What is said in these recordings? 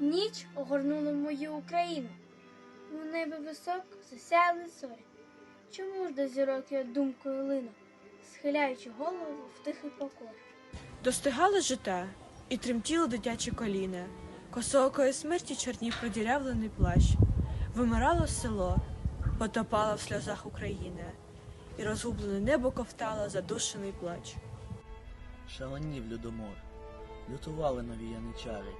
ніч огорнула мою Україну. У небі високо засяяли зорі. Чому ж до зірок я думкою лину, схиляючи голову в тихий покой? Достигало життя, і тремтіло дитячі коліна. Косоокої смерті чорнів продірявлений плащ. Вимирало село, потопала в сльозах Україна, і розгублене небо ковтало задушений плач. Шаленів людомор, лютували нові яничари,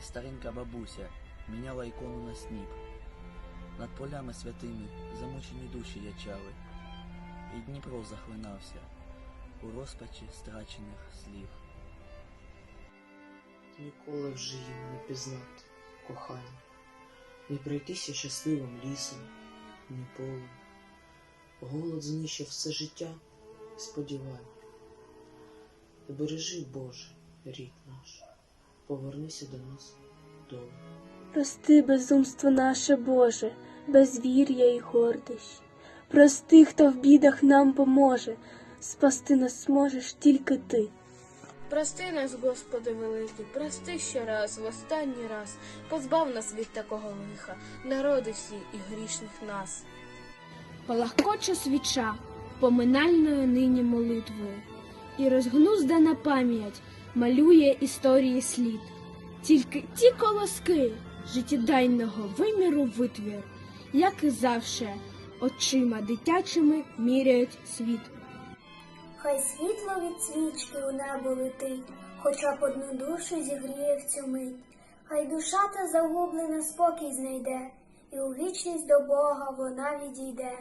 старенька бабуся міняла ікону на сніп. Над полями святими замучені душі ячали, і Дніпро захлинався у розпачі страчених слів. Ніколи вже їм не пізнати кохання, не пройтися щасливим лісом, ні полем. Голод знищив все життя і сподівання. Бережи, Боже, рід наш, повернися до нас додому. Прости безумство наше Боже, безвір'я і гордощі. Прости, хто в бідах нам поможе, спасти нас можеш тільки ти. Прости нас, Господи великий, прости ще раз, в останній раз, позбав нас від такого лиха, народи всі і грішних нас. Палахкоче свіча поминальною нині молитвою, і розгнуздана пам'ять малює історії слід. Тільки ті колоски життєдайного виміру витвір, як і завше, очима дитячими міряють світ. Хай світло від свічки у небо летить, хоча б одну душу зігріє в цю мить. Хай душа та загублена спокій знайде, і у вічність до Бога вона відійде.